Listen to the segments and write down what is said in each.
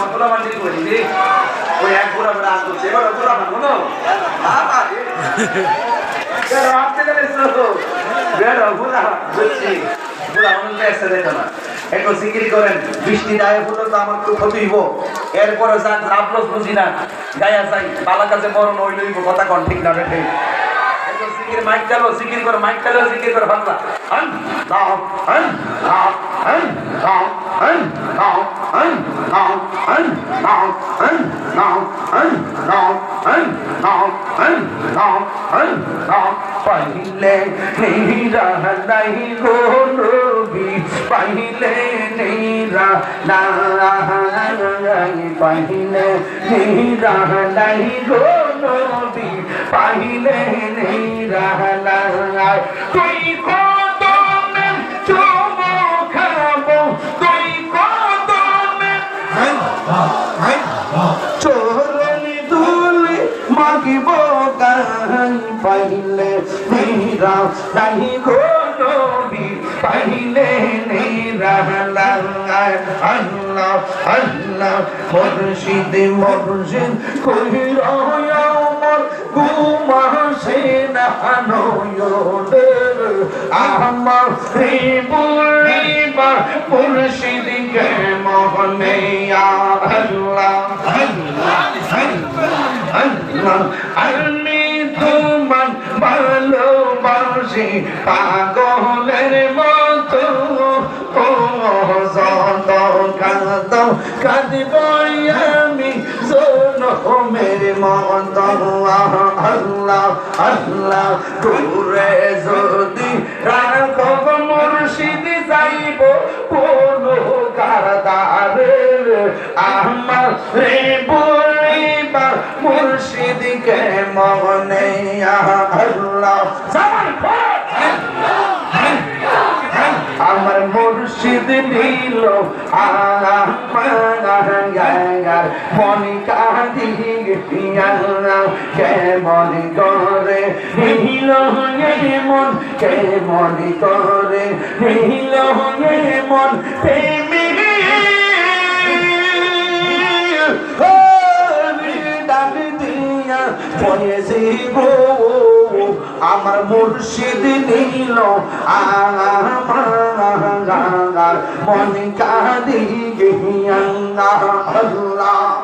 আমার তোলা মান্ডি করি ওই এক গোলা বেড়া আস করছে এবার গোলা মানবো না। এরপরে যাক লাভ লস বুঝি না গায়া যাই। বালা কাছে মরণ ওই লইব কথা কন ঠিক না রেটে জিকির, মাইক চালো, জিকির করো, মাইক চালো, জিকির করো বাংলা হ্যাঁ হ্যাঁ হ্যাঁ হ্যাঁ হ্যাঁ পাইলে নেই রাহা নাই গো নবী, পাইলে নেই রাহা নাই পাইলে নেই রাহা নাই গো নবী, পাইলে নেই রাহা তুই নাহি গো নবী পাইলে নেই রাহলাল আল্লাহ আল্লাহ মুর্শিদ মুর্শিদ কহির আমার গুমাসে ভালোবাসি পাগলের মতো। ও যত কাঁদ কাঁদব আমি শোনো মেরে মত। আল্লাহ আল্লাহ, দূরে যদি রাখো মুর্শিদ যাইব, কোন কারদারে আমার রে বলিবার মুর্শিদকে মনে। আল্লাহ মুর্শিদ দিল আগার মনিকা দিয়াল্লা কেমন করে? নীল মন কেমন করে? নীল মন প্রেমী Oh, আমার মুর্শিদ নিল আমার মন কাঁদি গিয়া আল্লাহ।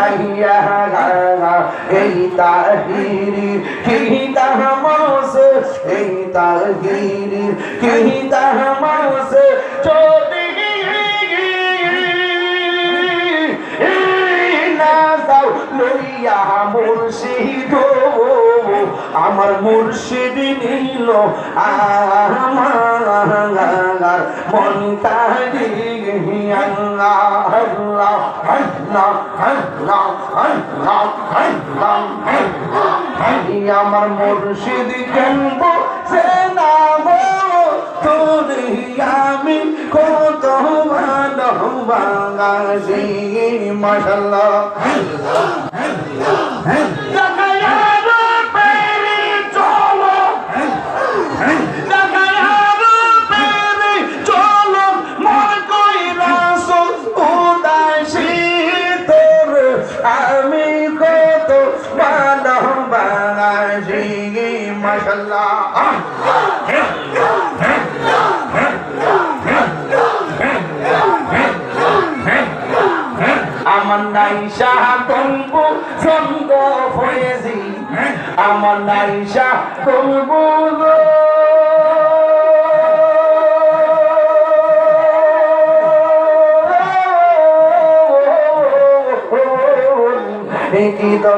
কাহিয়া হারা এই তাহিরি কিহি তাহা মাস এই তাহিরি কিহি তাহা মাস চোখ দিল আমার মনটা আমার মুর্শিদ কেনব সে না তোরে আমি কত ভালোবাসি মশাল্লাহ আমার নাই শাহ কলবু ছন্দ ফয়েজি আমার নাই শাহ কলবু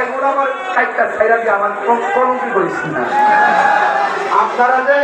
আমার খাইটা ছাইরা দিয়ে আমার কোন কি করিস না। আপনারা যে